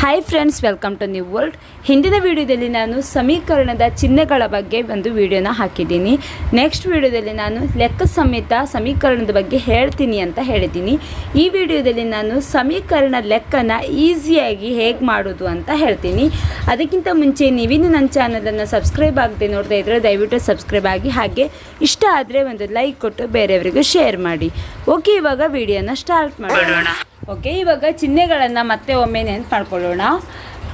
Hi friends welcome to new world ಹಿಂದಿನ ವಿಡಿಯೋದಲ್ಲಿ ನಾನು ಸಮೀಕರಣದ ಚಿಹ್ನೆಗಳ ಬಗ್ಗೆ ಒಂದು ವಿಡಿಯೋನ ಹಾಕಿದ್ದೀನಿ. ನೆಕ್ಸ್ಟ್ ವಿಡಿಯೋದಲ್ಲಿ ನಾನು ಲೆಕ್ಕ ಸಮೇತ ಸಮೀಕರಣದ ಬಗ್ಗೆ ಹೇಳ್ತೀನಿ ಅಂತ ಹೇಳಿದ್ದೀನಿ. ಈ ವಿಡಿಯೋದಲ್ಲಿ ನಾನು ಸಮೀಕರಣ ಲೆಕ್ಕನ ಈಸಿಯಾಗಿ ಹೇಗೆ ಮಾಡೋದು ಅಂತ ಹೇಳ್ತೀನಿ. ಅದಕ್ಕಿಂತ ಮುಂಚೆ ನೀವಿನ್ನು ನನ್ನ ಚಾನಲನ್ನು ಸಬ್ಸ್ಕ್ರೈಬ್ ಆಗದೆ ನೋಡ್ತಾ ಇದ್ದರೆ ದಯವಿಟ್ಟು ಸಬ್ಸ್ಕ್ರೈಬ್ ಆಗಿ, ಹಾಗೆ ಇಷ್ಟ ಆದರೆ ಒಂದು ಲೈಕ್ ಕೊಟ್ಟು ಬೇರೆಯವರಿಗೂ ಶೇರ್ ಮಾಡಿ. ಓಕೆ ಇವಾಗ ವಿಡಿಯೋನ ಸ್ಟಾರ್ಟ್ ಮಾಡೋಣ. ಓಕೆ ಇವಾಗ ಚಿಹ್ನೆಗಳನ್ನು ಮತ್ತೆ ಒಮ್ಮೆ ನೆನ್ಪು ಮಾಡ್ಕೊಳ್ಳೋಣ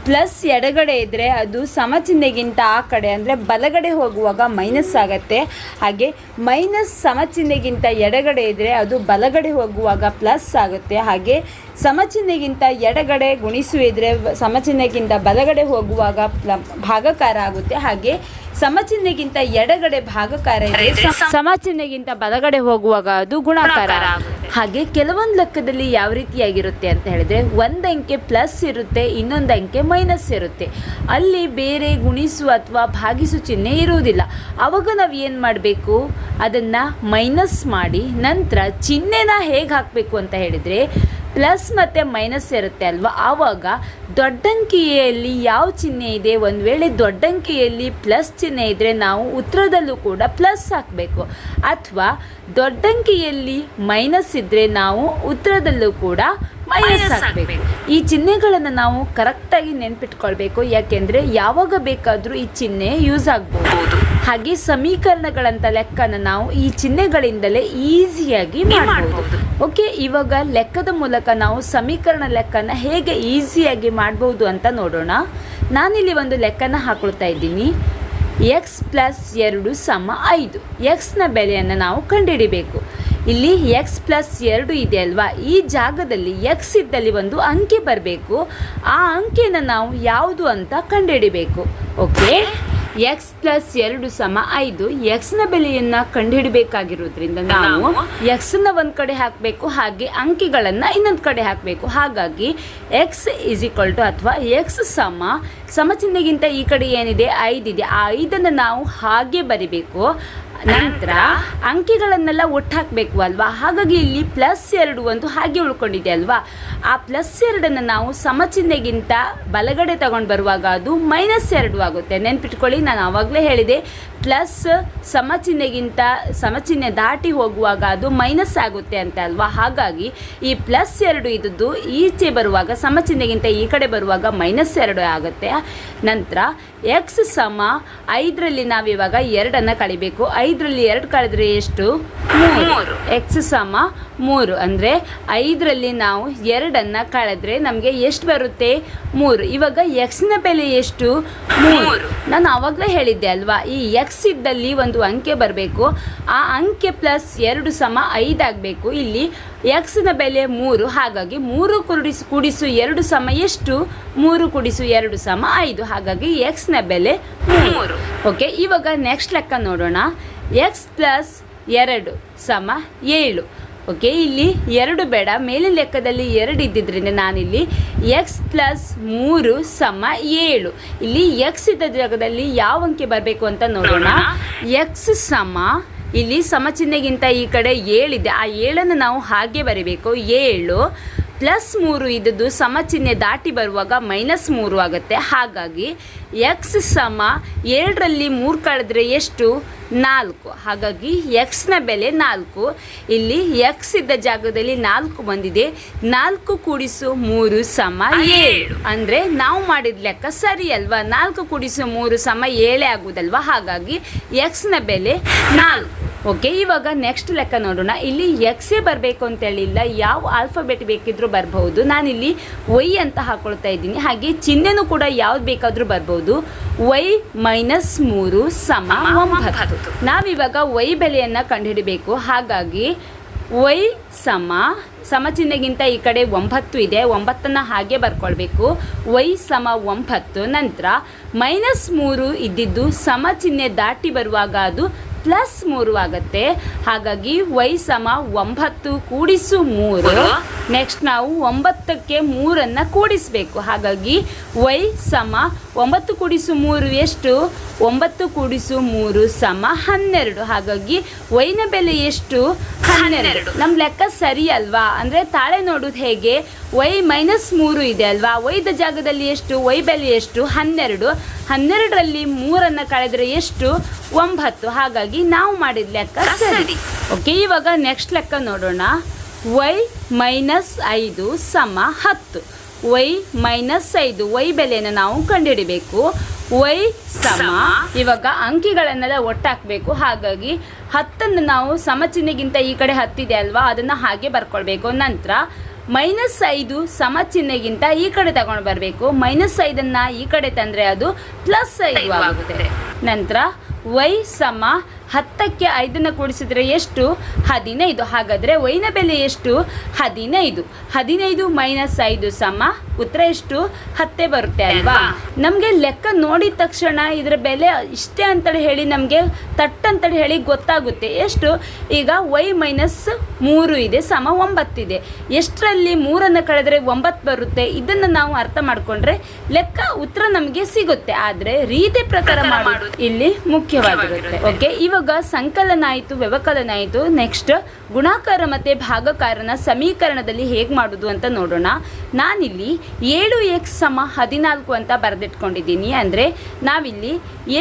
ಪ್ಲಸ್ ಎಡಗಡೆ ಇದ್ದರೆ ಅದು ಸಮ ಚಿಹ್ನೆಗಿಂತ ಆ ಕಡೆ ಅಂದರೆ ಬಲಗಡೆ ಹೋಗುವಾಗ ಮೈನಸ್ ಆಗುತ್ತೆ. ಹಾಗೆ ಮೈನಸ್ ಸಮ ಚಿಹ್ನೆಗಿಂತ ಎಡಗಡೆ ಇದ್ದರೆ ಅದು ಬಲಗಡೆ ಹೋಗುವಾಗ ಪ್ಲಸ್ ಆಗುತ್ತೆ. ಹಾಗೆ ಸಮ ಚಿಹ್ನೆಗಿಂತ ಎಡಗಡೆ ಗುಣಿಸು ಇದ್ದರೆ ಸಮ ಚಿಹ್ನೆಗಿಂತ ಬಲಗಡೆ ಹೋಗುವಾಗ ಪ್ಲ ಭಾಗಕಾರ ಆಗುತ್ತೆ. ಹಾಗೆ ಸಮ ಚಿಹ್ನೆಗಿಂತ ಎಡಗಡೆ ಭಾಗಕಾರ ಇದ್ದರೆ ಸಮ ಚಿಹ್ನೆಗಿಂತ ಬಲಗಡೆ ಹೋಗುವಾಗ ಅದು ಗುಣಾಕಾರ ಹಾಗೆ ಕೆಲವೊಂದು ಲೆಕ್ಕದಲ್ಲಿ ಯಾವ ರೀತಿಯಾಗಿರುತ್ತೆ ಅಂತ ಹೇಳಿದ್ರೆ ಒಂದು ಅಂಕೆ ಪ್ಲಸ್ ಇರುತ್ತೆ, ಇನ್ನೊಂದು ಅಂಕೆ ಮೈನಸ್ ಇರುತ್ತೆ. ಅಲ್ಲಿ ಬೇರೆ ಗುಣಿಸು ಅಥವಾ ಭಾಗಿಸು ಚಿಹ್ನೆ ಇರುವುದಿಲ್ಲ. ಅವಾಗ ನಾವು ಏನು ಮಾಡಬೇಕು? ಅದನ್ನು ಮೈನಸ್ ಮಾಡಿ ನಂತರ ಚಿಹ್ನೆನ ಹೇಗೆ ಹಾಕಬೇಕು ಅಂತ ಹೇಳಿದರೆ ಪ್ಲಸ್ ಮತ್ತು ಮೈನಸ್ ಇರುತ್ತೆ ಅಲ್ವಾ? ಆವಾಗ ದೊಡ್ಡಂಕಿಯಲ್ಲಿ ಯಾವ ಚಿಹ್ನೆ ಇದೆ? ಒಂದು ವೇಳೆ ದೊಡ್ಡಂಕಿಯಲ್ಲಿ ಪ್ಲಸ್ ಚಿಹ್ನೆ ಇದ್ದರೆ ನಾವು ಉತ್ತರದಲ್ಲೂ ಕೂಡ ಪ್ಲಸ್ ಹಾಕಬೇಕು. ಅಥವಾ ದೊಡ್ಡಂಕಿಯಲ್ಲಿ ಮೈನಸ್ ಇದ್ದರೆ ನಾವು ಉತ್ತರದಲ್ಲೂ ಕೂಡ ಮೈನಸ್ ಹಾಕಬೇಕು. ಈ ಚಿಹ್ನೆಗಳನ್ನು ನಾವು ಕರೆಕ್ಟಾಗಿ ನೆನ್ಪಿಟ್ಕೊಳ್ಬೇಕು. ಯಾಕೆಂದರೆ ಯಾವಾಗ ಬೇಕಾದರೂ ಈ ಚಿಹ್ನೆ ಯೂಸ್ ಆಗ್ಬೋದು. ಹಾಗೆ ಸಮೀಕರಣಗಳಂತ ಲೆಕ್ಕನ ನಾವು ಈ ಚಿಹ್ನೆಗಳಿಂದಲೇ ಈಸಿಯಾಗಿ ಮಾಡಬಹುದು ಓಕೆ ಇವಾಗ ಲೆಕ್ಕದ ಮೂಲಕ ನಾವು ಸಮೀಕರಣ ಲೆಕ್ಕನ ಹೇಗೆ ಈಸಿಯಾಗಿ ಮಾಡಬಹುದು ಅಂತ ನೋಡೋಣ. ನಾನಿಲ್ಲಿ ಒಂದು ಲೆಕ್ಕನ ಹಾಕೊಳ್ತಾ ಇದ್ದೀನಿ. ಎಕ್ಸ್ ಪ್ಲಸ್ ಎರಡು ಸಮ ಐದು. ಎಕ್ಸ್ನ ಬೆಲೆಯನ್ನು ನಾವು ಕಂಡುಹಿಡಿಬೇಕು. ಇಲ್ಲಿ ಎಕ್ಸ್ ಪ್ಲಸ್ ಎರಡು ಇದೆ ಅಲ್ವಾ? ಈ ಜಾಗದಲ್ಲಿ ಎಕ್ಸ್ ಇದ್ದಲ್ಲಿ ಒಂದು ಅಂಕೆ ಬರಬೇಕು. ಆ ಅಂಕೆಯನ್ನು ನಾವು ಯಾವುದು ಅಂತ ಕಂಡುಹಿಡಿಬೇಕು. ಓಕೆ ಎಕ್ಸ್ ಪ್ಲಸ್ ಎರಡು ಸಮ ಐದು ಎಕ್ಸ್ನ ಬೆಲೆಯನ್ನು ಕಂಡುಹಿಡಬೇಕಾಗಿರೋದ್ರಿಂದ ನಾವು ಎಕ್ಸ್ನ ಒಂದು ಕಡೆ ಹಾಕಬೇಕು ಹಾಗೆ ಅಂಕಿಗಳನ್ನು ಇನ್ನೊಂದು ಕಡೆ ಹಾಕಬೇಕು. ಹಾಗಾಗಿ ಎಕ್ಸ್ ಇಸ್ ಈಕ್ವಲ್ ಟು ಅಥವಾ ಎಕ್ಸ್ ಸಮ ಚಿಹ್ನೆಗಿಂತ ಈ ಕಡೆ ಏನಿದೆ? ಐದಿದೆ. ಆ ಐದನ್ನು ನಾವು ಹಾಗೆ ಬರಿಬೇಕು. ನಂತರ ಅಂಕಿಗಳನ್ನೆಲ್ಲ ಒಟ್ಟು ಹಾಕಬೇಕು ಅಲ್ವಾ? ಹಾಗಾಗಿ ಇಲ್ಲಿ ಪ್ಲಸ್ ಎರಡು ಒಂದು ಹಾಗೆ ಉಳ್ಕೊಂಡಿದೆ ಅಲ್ವಾ? ಆ ಪ್ಲಸ್ ಎರಡನ್ನು ನಾವು ಸಮಚಿಹ್ನೆಗಿಂತ ಬಲಗಡೆ ತಗೊಂಡು ಬರುವಾಗ ಅದು ಮೈನಸ್ ಎರಡು ಆಗುತ್ತೆ. ನೆನ್ಪಿಟ್ಕೊಳ್ಳಿ, ನಾನು ಆವಾಗಲೇ ಹೇಳಿದೆ ಪ್ಲಸ್ ಸಮಚಿಹ್ನೆಗಿಂತ ಸಮಚಿಹ್ನೆ ದಾಟಿ ಹೋಗುವಾಗ ಅದು ಮೈನಸ್ ಆಗುತ್ತೆ ಅಂತ ಅಲ್ವಾ? ಹಾಗಾಗಿ ಈ ಪ್ಲಸ್ ಎರಡು ಇದ್ದದ್ದು ಈಚೆ ಬರುವಾಗ ಸಮಚಿಹ್ನೆಗಿಂತ ಈ ಕಡೆ ಬರುವಾಗ ಮೈನಸ್ ಎರಡು ಆಗುತ್ತೆ. ನಂತರ ಎಕ್ಸ್ ಸಮ ಐದರಲ್ಲಿ ನಾವಿವಾಗ ಎರಡನ್ನು ಕಳಿಬೇಕು. ಐದರಲ್ಲಿ ಎರಡು ಕಳೆದ್ರೆ ಎಷ್ಟು? ಮೂರು. ಎಕ್ಸ್ ಸಮ ಮೂರು ಅಂದರೆ ಐದರಲ್ಲಿ ನಾವು ಎರಡನ್ನು ಕಳೆದ್ರೆ ನಮಗೆ ಎಷ್ಟು ಬರುತ್ತೆ? ಮೂರು. ಇವಾಗ ಎಕ್ಸ್ನ ಬೆಲೆ ಎಷ್ಟು? ಮೂರು. ನಾನು ಆವಾಗಲೇ ಹೇಳಿದ್ದೆ ಅಲ್ವಾ? ಈ ಎಕ್ಸ್ ಇದ್ದಲ್ಲಿ ಒಂದು ಅಂಕೆ ಬರಬೇಕು. ಆ ಅಂಕೆ ಪ್ಲಸ್ ಎರಡು ಸಮ ಐದಾಗಬೇಕು ಇಲ್ಲಿ ಎಕ್ಸ್ನ ಬೆಲೆ ಮೂರು. ಹಾಗಾಗಿ ಮೂರು ಕುಡಿಸು ಕುಡಿಸು ಎರಡು ಸಮ ಎಷ್ಟು? ಮೂರು ಕುಡಿಸು ಎರಡು ಸಮ ಐದು. ಹಾಗಾಗಿ ಎಕ್ಸ್ನ ಬೆಲೆ ಮೂರು. ಓಕೆ ಇವಾಗ ನೆಕ್ಸ್ಟ್ ಲೆಕ್ಕ ನೋಡೋಣ. ಎಕ್ಸ್ ಪ್ಲಸ್ ಎರಡು ಸಮ ಏಳು. ಓಕೆ ಇಲ್ಲಿ ಎರಡು ಬೇಡ. ಮೇಲಿನ ಲೆಕ್ಕದಲ್ಲಿ ಎರಡು ಇದ್ದಿದ್ದರಿಂದ ನಾನಿಲ್ಲಿ ಎಕ್ಸ್ ಪ್ಲಸ್ ಮೂರು ಸಮ ಏಳು. ಇಲ್ಲಿ ಎಕ್ಸ್ ಇದ್ದ ಜಾಗದಲ್ಲಿ ಯಾವ ಅಂಕೆ ಬರಬೇಕು ಅಂತ ನೋಡೋಣ. ಎಕ್ಸ್ ಸಮ ಇಲ್ಲಿ ಸಮಚಿಹ್ನೆಗಿಂತ ಈ ಕಡೆ ಏಳಿದೆ. ಆ ಏಳನ್ನು ನಾವು ಹಾಗೆ ಬರೀಬೇಕು. ಏಳು ಪ್ಲಸ್ ಮೂರು ಇದ್ದದ್ದು ಸಮಚಿಹ್ನೆ ದಾಟಿ ಬರುವಾಗ ಮೈನಸ್ ಮೂರು ಆಗುತ್ತೆ. ಹಾಗಾಗಿ ಎಕ್ಸ್ ಸಮ ಎರಡರಲ್ಲಿ ಮೂರು ಕಳೆದ್ರೆ ಎಷ್ಟು? ನಾಲ್ಕು. ಹಾಗಾಗಿ ಎಕ್ಸ್ನ ಬೆಲೆ ನಾಲ್ಕು. ಇಲ್ಲಿ ಎಕ್ಸ್ ಇದ್ದ ಜಾಗದಲ್ಲಿ ನಾಲ್ಕು ಬಂದಿದೆ. ನಾಲ್ಕು ಕೂಡಿಸು ಮೂರು ಸಮ ಏಳು. ಅಂದರೆ ನಾವು ಮಾಡಿದ ಲೆಕ್ಕ ಸರಿ ಅಲ್ವಾ? ನಾಲ್ಕು ಕೂಡಿಸು ಮೂರು ಸಮ ಏಳೇ ಆಗುವುದಲ್ವಾ ಹಾಗಾಗಿ ಎಕ್ಸ್ನ ಬೆಲೆ ನಾಲ್ಕು. ಓಕೆ ಇವಾಗ ನೆಕ್ಸ್ಟ್ ಲೆಕ್ಕ ನೋಡೋಣ. ಇಲ್ಲಿ ಎಕ್ಸೇ ಬರಬೇಕು ಅಂತೇಳಿಲ್ಲ ಯಾವ ಆಲ್ಫಾಬೆಟ್ ಬೇಕಿದ್ರೂ ನಾನು ನಾನಿಲ್ಲಿ ವೈ ಅಂತ ಹಾಕೊಳ್ತಾ ಇದ್ದೀನಿ. ಹಾಗೆ ಚಿಹ್ನೆನೂ ಕೂಡ ಯಾವ್ದು ಬೇಕಾದರೂ ಬರ್ಬೋದು. ವೈ ಮೈನಸ್ ಮೂರು ಸಮ ಒಂಬತ್ತು. ನಾವಿವಾಗ ವೈ ಬೆಲೆಯನ್ನು ಕಂಡುಹಿಡಬೇಕು. ಹಾಗಾಗಿ ವೈ ಸಮ ಸಮ ಚಿಹ್ನೆಗಿಂತ ಈ ಕಡೆ ಒಂಬತ್ತು ಇದೆ. ಒಂಬತ್ತನ್ನು ಹಾಗೆ ಬರ್ಕೊಳ್ಬೇಕು. ವೈ ಸಮ ಒಂಬತ್ತು. ನಂತರ ಮೈನಸ್ ಮೂರು ಇದ್ದಿದ್ದು ಸಮ ಚಿಹ್ನೆ ದಾಟಿ ಬರುವಾಗ ಅದು ಪ್ಲಸ್ ಮೂರು ಆಗುತ್ತೆ. ಹಾಗಾಗಿ ವೈ ಸಮ ಒಂಬತ್ತು ಕೂಡಿಸು ಮೂರು. ನೆಕ್ಸ್ಟ್ ನಾವು ಒಂಬತ್ತಕ್ಕೆ ಮೂರನ್ನು ಕೂಡಿಸಬೇಕು. ಹಾಗಾಗಿ ವೈ ಸಮ ಒಂಬತ್ತು ಕೂಡಿಸು ಮೂರು ಎಷ್ಟು? ಒಂಬತ್ತು ಕೂಡಿಸು ಮೂರು ಸಮ ಹನ್ನೆರಡು. ಹಾಗಾಗಿ ವೈನ ಬೆಲೆ ಎಷ್ಟು? ಹನ್ನೆರಡು. ನಮ್ಮ ಲೆಕ್ಕ ಸರಿ ಅಲ್ವಾ? ಅಂದರೆ ತಾಳೆ ನೋಡೋದು ಹೇಗೆ? ವೈ ಮೈನಸ್ ಮೂರು ಇದೆ ಅಲ್ವಾ? ವೈದ ಜಾಗದಲ್ಲಿ ಎಷ್ಟು? ವೈ ಬೆಲೆ ಎಷ್ಟು? ಹನ್ನೆರಡು. ಹನ್ನೆರಡರಲ್ಲಿ ಮೂರನ್ನು ಕಳೆದರೆ ಎಷ್ಟು? ಒಂಬತ್ತು. ಹಾಗಾಗಿ ನಾವು ಮಾಡಿದ ಲೆಕ್ಕ ಸರಿ. ಓಕೆ ಇವಾಗ ನೆಕ್ಸ್ಟ್ ಲೆಕ್ಕ ನೋಡೋಣ. ವೈ ಮೈನಸ್ ಐದು ಸಮ ಹತ್ತು. ವೈ ಮೈನಸ್ ಐದು ವೈ ಬೆಲೆಯನ್ನು ನಾವು ಕಂಡುಹಿಡಿಬೇಕು. ವೈ ಸಮ ಇವಾಗ ಅಂಕಿಗಳನ್ನೆಲ್ಲ ಒಟ್ಟಾಕಬೇಕು. ಹಾಗಾಗಿ ಹತ್ತನ್ನು ನಾವು ಸಮ ಚಿಹ್ನೆಗಿಂತ ಈ ಕಡೆ ಹತ್ತಿದೆ ಅಲ್ವಾ? ಅದನ್ನು ಹಾಗೆ ಬರ್ಕೊಳ್ಬೇಕು. ನಂತರ ಮೈನಸ್ ಐದು ಸಮ ಚಿಹ್ನೆಗಿಂತ ಈ ಕಡೆ ತಗೊಂಡು ಬರಬೇಕು. ಮೈನಸ್ ಐದನ್ನು ಈ ಕಡೆ ತಂದರೆ ಅದು ಪ್ಲಸ್ ಐದು ಆಗುತ್ತೆ. ನಂತರ ವೈ ಸಮ ಹತ್ತಕ್ಕೆ ಐದನ್ನು ಕೂಡಿಸಿದರೆ ಎಷ್ಟು? ಹದಿನೈದು. ಹಾಗಾದರೆ ವೈನ ಬೆಲೆ ಎಷ್ಟು? ಹದಿನೈದು. ಹದಿನೈದು ಮೈನಸ್ ಐದು ಸಮ ಉತ್ತರ ಎಷ್ಟು? ಹತ್ತೇ ಬರುತ್ತೆ ಅಲ್ವಾ? ನಮಗೆ ಲೆಕ್ಕ ನೋಡಿದ ತಕ್ಷಣ ಇದರ ಬೆಲೆ ಇಷ್ಟೇ ಅಂತೇಳಿ ಹೇಳಿ ನಮಗೆ ತಟ್ ಅಂತೇಳಿ ಹೇಳಿ ಗೊತ್ತಾಗುತ್ತೆ. ಎಷ್ಟು? ಈಗ ವೈ ಮೈನಸ್ ಮೂರು ಇದೆ ಸಮ ಒಂಬತ್ತಿದೆ ಎಷ್ಟರಲ್ಲಿ ಮೂರನ್ನು ಕಳೆದರೆ ಒಂಬತ್ತು ಬರುತ್ತೆ? ಇದನ್ನು ನಾವು ಅರ್ಥ ಮಾಡಿಕೊಂಡ್ರೆ ಲೆಕ್ಕ ಉತ್ತರ ನಮಗೆ ಸಿಗುತ್ತೆ. ಆದರೆ ರೀತಿ ಪ್ರಕಾರ ಮಾಡೋದು ಇಲ್ಲಿ ಮುಖ್ಯವಾಗಿರುತ್ತೆ. ಓಕೆ ಇವಾಗ ಸಂಕಲನ ಆಯಿತು, ವ್ಯವಕಲನ ಆಯಿತು ನೆಕ್ಸ್ಟ್ ಗುಣಾಕಾರ ಮತ್ತು ಭಾಗಕಾರನ ಸಮೀಕರಣದಲ್ಲಿ ಹೇಗೆ ಮಾಡೋದು ಅಂತ ನೋಡೋಣ. ನಾನಿಲ್ಲಿ ಏಳು ಎಕ್ಸ್ ಸಮ ಹದಿನಾಲ್ಕು ಅಂತ ಬರೆದಿಟ್ಕೊಂಡಿದ್ದೀನಿ. ಅಂದರೆ ನಾವಿಲ್ಲಿ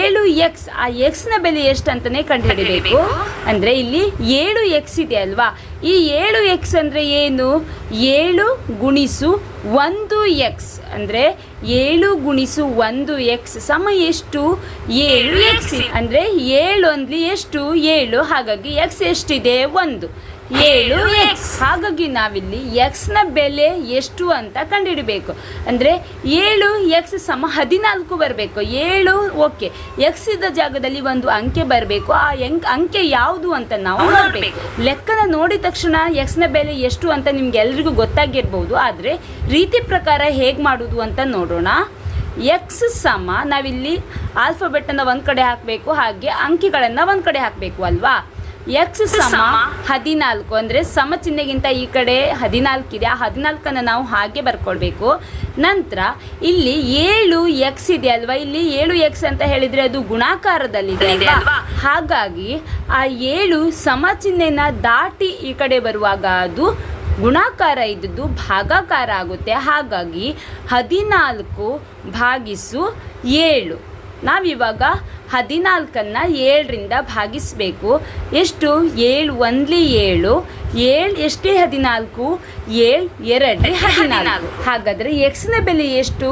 ಏಳು ಎಕ್ಸ್ ಆ ಎಕ್ಸ್ನ ಬೆಲೆ ಎಷ್ಟು ಅಂತಲೇ ಕಂಡುಹಿಡಿಬೇಕು. ಅಂದರೆ ಇಲ್ಲಿ ಏಳು ಎಕ್ಸ್ ಇದೆ ಅಲ್ವಾ? ಈ ಏಳು ಎಕ್ಸ್ ಅಂದರೆ ಏನು? ಏಳು ಗುಣಿಸು ಒಂದು ಎಕ್ಸ್ ಅಂದರೆ ಏಳು ಗುಣಿಸು ಒಂದು ಎಕ್ಸ್ ಸಮ ಎಷ್ಟು? ಏಳು ಎಕ್ಸ್ ಅಂದರೆ ಏಳು ಅಂದ್ಲಿ ಎಷ್ಟು? ಏಳು. ಹಾಗಾಗಿ ಎಕ್ಸ್ ಎಷ್ಟಿದೆ? ಒಂದು. ಏಳು ಎಕ್ಸ್ ಹಾಗಾಗಿ ನಾವಿಲ್ಲಿ ಎಕ್ಸ್ನ ಬೆಲೆ ಎಷ್ಟು ಅಂತ ಕಂಡುಹಿಡಬೇಕು. ಅಂದರೆ ಏಳು ಎಕ್ಸ್ ಸಮ ಹದಿನಾಲ್ಕು ಬರಬೇಕು. ಏಳು ಓಕೆ ಎಕ್ಸ್ ಇದ್ದ ಜಾಗದಲ್ಲಿ ಒಂದು ಅಂಕೆ ಬರಬೇಕು. ಆ ಎಂಕ್ ಅಂಕೆ ಯಾವುದು ಅಂತ ನಾವು ನೋಡಬೇಕು. ಲೆಕ್ಕನ ನೋಡಿದ ತಕ್ಷಣ ಎಕ್ಸ್ನ ಬೆಲೆ ಎಷ್ಟು ಅಂತ ನಿಮ್ಗೆ ಎಲ್ರಿಗೂ ಗೊತ್ತಾಗಿರ್ಬೋದು. ಆದರೆ ರೀತಿ ಪ್ರಕಾರ ಹೇಗೆ ಮಾಡೋದು ಅಂತ ನೋಡೋಣ. ಎಕ್ಸ್ ಸಮ ನಾವಿಲ್ಲಿ ಆಲ್ಫಾಬೆಟನ್ನು ಒಂದು ಕಡೆ ಹಾಕಬೇಕು ಹಾಗೆ ಅಂಕಿಗಳನ್ನು ಒಂದು ಕಡೆ ಹಾಕಬೇಕು ಅಲ್ವಾ? ಎಕ್ಸ್ ಸಮ ಹದಿನಾಲ್ಕು ಅಂದರೆ ಸಮ ಚಿಹ್ನೆಗಿಂತ ಈ ಕಡೆ ಹದಿನಾಲ್ಕಿದೆ. ಆ ಹದಿನಾಲ್ಕನ್ನು ನಾವು ಹಾಗೆ ಬರ್ಕೊಳ್ಬೇಕು. ನಂತರ ಇಲ್ಲಿ ಏಳು ಎಕ್ಸ್ ಇದೆ ಅಲ್ವಾ? ಇಲ್ಲಿ ಏಳು ಎಕ್ಸ್ ಅಂತ ಹೇಳಿದರೆ ಅದು ಗುಣಾಕಾರದಲ್ಲಿದೆ ಅಲ್ವಾ? ಹಾಗಾಗಿ ಆ ಏಳು ಸಮ ಚಿಹ್ನೆನ ದಾಟಿ ಈ ಕಡೆ ಬರುವಾಗ ಅದು ಗುಣಾಕಾರ ಇದ್ದದ್ದು ಭಾಗಾಕಾರ ಆಗುತ್ತೆ. ಹಾಗಾಗಿ ಹದಿನಾಲ್ಕು ಭಾಗಿಸು ಏಳು. ನಾವಿವಾಗ ಹದಿನಾಲ್ಕನ್ನು ಏಳರಿಂದ ಭಾಗಿಸಬೇಕು. ಎಷ್ಟು? ಏಳು ಒಂದ್ಲಿ ಏಳು. ಏಳು ಎಷ್ಟೇ ಹದಿನಾಲ್ಕು ಏಳು ಎರಡು ಹದಿನಾಲ್ಕು. ಹಾಗಾದರೆ ಎಕ್ಸ್ನ ಬೆಲೆ ಎಷ್ಟು?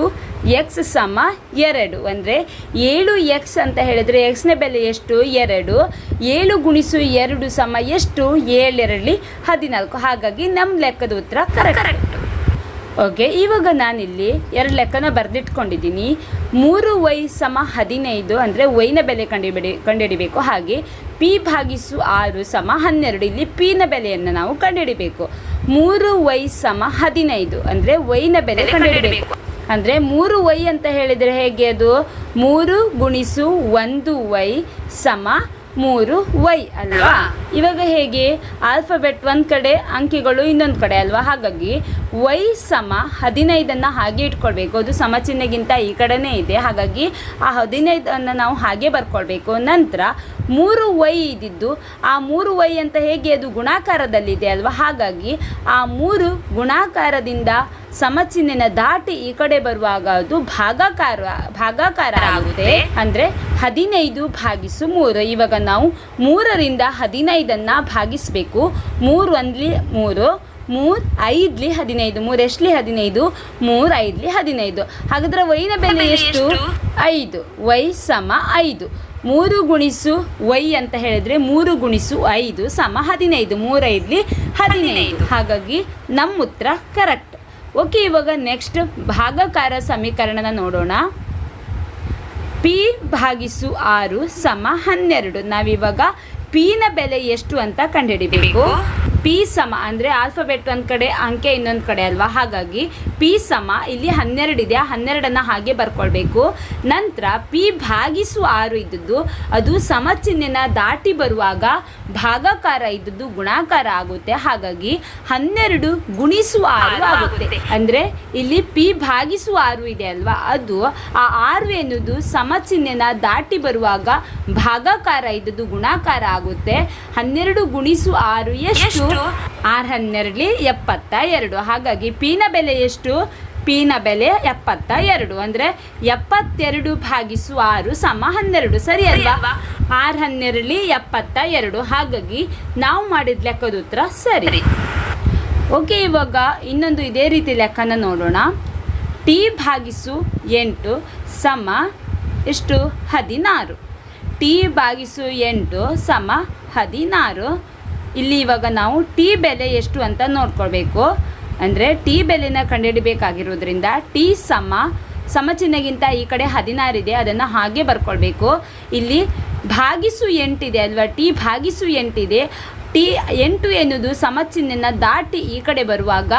ಎಕ್ಸ್ ಸಮ ಎರಡು. ಅಂದರೆ ಏಳು ಎಕ್ಸ್ ಅಂತ ಹೇಳಿದರೆ ಎಕ್ಸ್ನ ಬೆಲೆ ಎಷ್ಟು? ಎರಡು. ಏಳು ಗುಣಿಸು ಎರಡು ಸಮ ಎಷ್ಟು? ಏಳೆರಡಲಿ ಹದಿನಾಲ್ಕು. ಹಾಗಾಗಿ ನಮ್ಮ ಲೆಕ್ಕದ ಉತ್ತರ ಕರೆಕ್ಟ್ ಓಕೆ ಇವಾಗ ನಾನಿಲ್ಲಿ ಎರಡು ಲೆಕ್ಕನ ಬರೆದಿಟ್ಕೊಂಡಿದ್ದೀನಿ. ಮೂರು ವೈ ಸಮ ಹದಿನೈದು ಅಂದರೆ ವೈನ ಬೆಲೆ ಕಂಡುಹಿಡಿ ಕಂಡುಹಿಡಿಬೇಕು ಹಾಗೆ ಪಿ ಭಾಗಿಸು ಆರು ಸಮ ಹನ್ನೆರಡು ಇಲ್ಲಿ ಪಿನ ಬೆಲೆಯನ್ನು ನಾವು ಕಂಡುಹಿಡಿಬೇಕು ಮೂರು ವೈ ಸಮ ಹದಿನೈದು ಅಂದರೆ ವೈನ ಬೆಲೆ ಕಂಡುಹಿಡಿಬೇಕು ಅಂದರೆ ಮೂರು ವೈ ಅಂತ ಹೇಳಿದರೆ ಹೇಗೆ ಅದು? ಮೂರು ಗುಣಿಸು ಒಂದು ವೈ ಸಮ ಮೂರು ವೈ ಅಲ್ವಾ? ಇವಾಗ ಹೇಗೆ? ಆಲ್ಫಾಬೆಟ್ ಒಂದು ಕಡೆ, ಅಂಕಿಗಳು ಇನ್ನೊಂದು ಕಡೆ ಅಲ್ವಾ? ಹಾಗಾಗಿ ವೈ ಸಮ ಹದಿನೈದನ್ನು ಹಾಗೆ ಇಟ್ಕೊಳ್ಬೇಕು. ಅದು ಸಮ ಚಿಹ್ನೆಗಿಂತ ಈ ಕಡೆನೇ ಇದೆ. ಹಾಗಾಗಿ ಆ ಹದಿನೈದನ್ನು ನಾವು ಹಾಗೆ ಬರ್ಕೊಳ್ಬೇಕು. ನಂತರ ಮೂರು ವೈ ಇದ್ದಿದ್ದು ಆ ಮೂರು ವೈ ಅಂತ ಹೇಗೆ ಅದು ಗುಣಾಕಾರದಲ್ಲಿದೆ ಅಲ್ವಾ? ಹಾಗಾಗಿ ಆ ಮೂರು ಗುಣಾಕಾರದಿಂದ ಸಮಚಿಹ್ನೆನ ದಾಟಿ ಈ ಕಡೆ ಬರುವಾಗ ಅದು ಭಾಗಾಕಾರ ಭಾಗಾಕಾರ ಆಗುತ್ತೆ. ಅಂದರೆ ಹದಿನೈದು ಭಾಗಿಸು ಮೂರು. ಇವಾಗ ನಾವು ಮೂರರಿಂದ ಹದಿನೈದನ್ನು ಭಾಗಿಸಬೇಕು. ಮೂರು ಒಂದ್ಲಿ ಮೂರು ಮೂರು ಐದ್ಲಿ ಹದಿನೈದು ಮೂರು ಎಷ್ಟ್ಲಿ ಹದಿನೈದು ಮೂರು ಐದ್ಲಿ ಹದಿನೈದು. ಹಾಗಾದ್ರೆ ವೈನ ಬೆಲೆ ಎಷ್ಟು? ಐದು. ವೈ ಸಮ ಐದು. ಮೂರು ಗುಣಿಸು ವೈ ಅಂತ ಹೇಳಿದ್ರೆ ಮೂರು ಗುಣಿಸು ಐದು ಸಮ ಹದಿನೈದು ಮೂರೈದ್ಲಿ ಹದಿನೈದು. ಹಾಗಾಗಿ ನಮ್ಮ ಉತ್ತರ ಕರೆಕ್ಟ್ ಓಕೆ ಇವಾಗ ನೆಕ್ಸ್ಟ್ ಭಾಗಕಾರ ಸಮೀಕರಣನ ನೋಡೋಣ. ಪಿ ಭಾಗಿಸು ಆರು ಸಮ ಹನ್ನೆರಡು. ನಾವಿವಾಗ ಪಿನ ಬೆಲೆ ಎಷ್ಟು ಅಂತ ಕಂಡುಹಿಡಿಬೇಕು. ಪಿ ಸಮ ಅಂದರೆ ಆಲ್ಫಾಬೆಟ್ ಒಂದು ಕಡೆ, ಅಂಕೆ ಇನ್ನೊಂದು ಕಡೆ ಅಲ್ವಾ? ಹಾಗಾಗಿ ಪಿ ಸಮ ಇಲ್ಲಿ ಹನ್ನೆರಡಿದೆ ಹನ್ನೆರಡನ್ನು ಹಾಗೆ ಬರ್ಕೊಳ್ಬೇಕು. ನಂತರ ಪಿ ಭಾಗಿಸು ಆರು ಇದ್ದದ್ದು ಅದು ಸಮಚಿಹ್ನೆನ ದಾಟಿ ಬರುವಾಗ ಭಾಗಾಕಾರ ಇದ್ದದ್ದು ಗುಣಾಕಾರ ಆಗುತ್ತೆ. ಹಾಗಾಗಿ ಹನ್ನೆರಡು ಗುಣಿಸು ಆರು ಆಗುತ್ತೆ. ಅಂದರೆ ಇಲ್ಲಿ ಪಿ ಭಾಗಿಸು ಆರು ಇದೆ ಅಲ್ವಾ? ಅದು ಆ ಆರು ಎನ್ನುವುದು ಸಮಚಿಹ್ನೆನ ದಾಟಿ ಬರುವಾಗ ಭಾಗಾಕಾರ ಇದ್ದದ್ದು ಗುಣಾಕಾರ ಆಗುತ್ತೆ. ಹನ್ನೆರಡು ಗುಣಿಸು ಆರು ಎಷ್ಟು? ಆರು ಹನ್ನೆರಡಲಿ ಎಪ್ಪತ್ತ ಎರಡು. ಹಾಗಾಗಿ ಪೀನ ಬೆಲೆ ಎಷ್ಟು? ಪೀನ ಬೆಲೆ ಎಪ್ಪತ್ತ ಎರಡು. ಅಂದರೆ ಎಪ್ಪತ್ತೆರಡು ಭಾಗಿಸು ಆರು ಸಮ ಹನ್ನೆರಡು. ಸರಿ ಅಲ್ವಾ? ಆರು ಹನ್ನೆರಡಲಿ ಎಪ್ಪತ್ತ ಎರಡು. ಹಾಗಾಗಿ ನಾವು ಮಾಡಿದ ಲೆಕ್ಕದ ಉತ್ತರ ಸರಿ. ಓಕೆ ಇವಾಗ ಇನ್ನೊಂದು ಇದೇ ರೀತಿ ಲೆಕ್ಕನ ನೋಡೋಣ. ಟಿ ಭಾಗಿಸು ಎಂಟು ಸಮ ಎಷ್ಟು? ಹದಿನಾರು. ಟಿ ಭಾಗಿಸು ಎಂಟು ಸಮ ಹದಿನಾರು. ಇಲ್ಲಿ ಇವಾಗ ನಾವು ಟೀ ಬೆಲೆ ಎಷ್ಟು ಅಂತ ನೋಡ್ಕೊಳ್ಬೇಕು. ಅಂದರೆ ಟೀ ಬೆಲೆನ ಕಂಡುಹಿಡಬೇಕಾಗಿರೋದ್ರಿಂದ ಟೀ ಸಮ ಸಮಚಿಹ್ನೆಗಿಂತ ಈ ಕಡೆ ಹದಿನಾರಿದೆ ಅದನ್ನು ಹಾಗೆ ಬರ್ಕೊಳ್ಬೇಕು. ಇಲ್ಲಿ ಭಾಗಿಸು ಎಂಟಿದೆ ಅಲ್ವಾ, ಟೀ ಭಾಗಿಸು ಎಂಟಿದೆ ಟಿ ಎಂಟು ಎನ್ನುವುದು ಸಮಚಿಹ್ನೆನ ದಾಟಿ ಈ ಕಡೆ ಬರುವಾಗ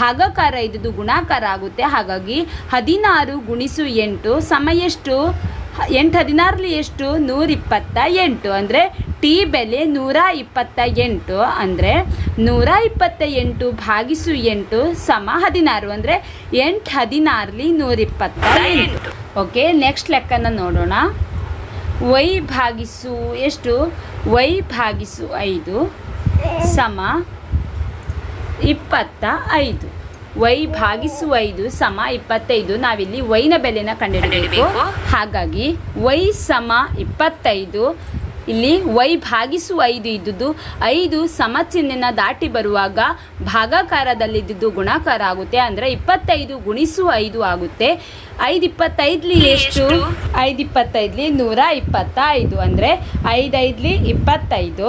ಭಾಗಕಾರ ಇದ್ದುದು ಗುಣಾಕಾರ ಆಗುತ್ತೆ. ಹಾಗಾಗಿ ಹದಿನಾರು ಗುಣಿಸು ಎಂಟು, ಸಮ ಎಷ್ಟು? ಎಂಟು ಹದಿನಾರಲ್ಲಿ ಎಷ್ಟು? ನೂರಿಪ್ಪತ್ತ ಎಂಟು. ಅಂದರೆ ಟಿ ಬೆಲೆ ನೂರ ಇಪ್ಪತ್ತ ಎಂಟು ಅಂದರೆ ನೂರ ಇಪ್ಪತ್ತ ಎಂಟು ಭಾಗಿಸು ಎಂಟು ಸಮ ಹದಿನಾರು ಅಂದರೆ ಎಂಟು ಹದಿನಾರಲಿ ನೂರಿಪ್ಪತ್ತ ಎಂಟು. ಓಕೆ ನೆಕ್ಸ್ಟ್ ಲೆಕ್ಕನ ನೋಡೋಣ. ವೈ ಭಾಗಿಸು ಎಷ್ಟು? ವೈ ಭಾಗಿಸು ಐದು ಸಮ ಇಪ್ಪತ್ತ ಐದು. ವೈ ಭಾಗಿಸು ಐದು ಸಮ ಇಪ್ಪತ್ತೈದು. ನಾವಿಲ್ಲಿ ವೈನ ಬೆಲೆನ ಕಂಡುಹಿಡಿಯಬೇಕು ಹಾಗಾಗಿ ವೈ ಸಮ ಇಪ್ಪತ್ತೈದು ಇಲ್ಲಿ ವೈ ಭಾಗಿಸು ಐದು ಇದ್ದುದು ಐದು ಸಮಚಿಹ್ನೆನ ದಾಟಿ ಬರುವಾಗ ಭಾಗಾಕಾರದಲ್ಲಿದ್ದುದು ಗುಣಾಕಾರ ಆಗುತ್ತೆ ಅಂದರೆ ಇಪ್ಪತ್ತೈದು ಗುಣಿಸು ಐದು ಆಗುತ್ತೆ. ಐದು ಇಪ್ಪತ್ತೈದ್ಲಿ ಎಷ್ಟು? ಐದು ಇಪ್ಪತ್ತೈದ್ಲಿ ನೂರ ಇಪ್ಪತ್ತ ಐದು ಅಂದರೆ ಐದೈದ್ಲಿ ಇಪ್ಪತ್ತೈದು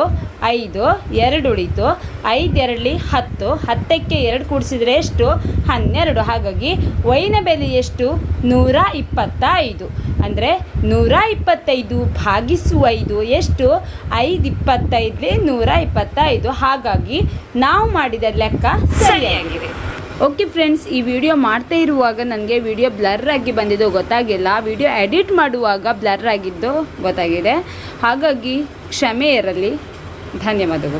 ಐದು ಎರಡು ಉಳಿತು ಐದು ಎರಡಲಿ ಹತ್ತು ಹತ್ತಕ್ಕೆ ಎರಡು ಕೂಡಿಸಿದರೆ ಎಷ್ಟು? ಹನ್ನೆರಡು. ಹಾಗಾಗಿ ವೈನ ಬೆಲೆ ಎಷ್ಟು? ನೂರ ಇಪ್ಪತ್ತ ಐದು ಅಂದರೆ ನೂರ ಇಪ್ಪತ್ತೈದು ಭಾಗಿಸು ಐದು ಎಷ್ಟು ಐದು ಇಪ್ಪತ್ತೈದು ನೂರ ಇಪ್ಪತ್ತೈದು. ಹಾಗಾಗಿ ನಾವು ಮಾಡಿದ ಲೆಕ್ಕ ಸರಿಯಾಗಿದೆ. ಓಕೆ ಫ್ರೆಂಡ್ಸ್ ಈ ವಿಡಿಯೋ ಮಾಡ್ತಾ ಇರುವಾಗ ನನಗೆ ವಿಡಿಯೋ ಬ್ಲರ್ ಆಗಿ ಬಂದಿದ್ದು ಗೊತ್ತಾಗಿಲ್ಲ. ವಿಡಿಯೋ ಎಡಿಟ್ ಮಾಡುವಾಗ ಬ್ಲರ್ ಆಗಿದ್ದು ಗೊತ್ತಾಗಿದೆ. ಹಾಗಾಗಿ ಕ್ಷಮೆ ಇರಲಿ. ಧನ್ಯವಾದಗಳು.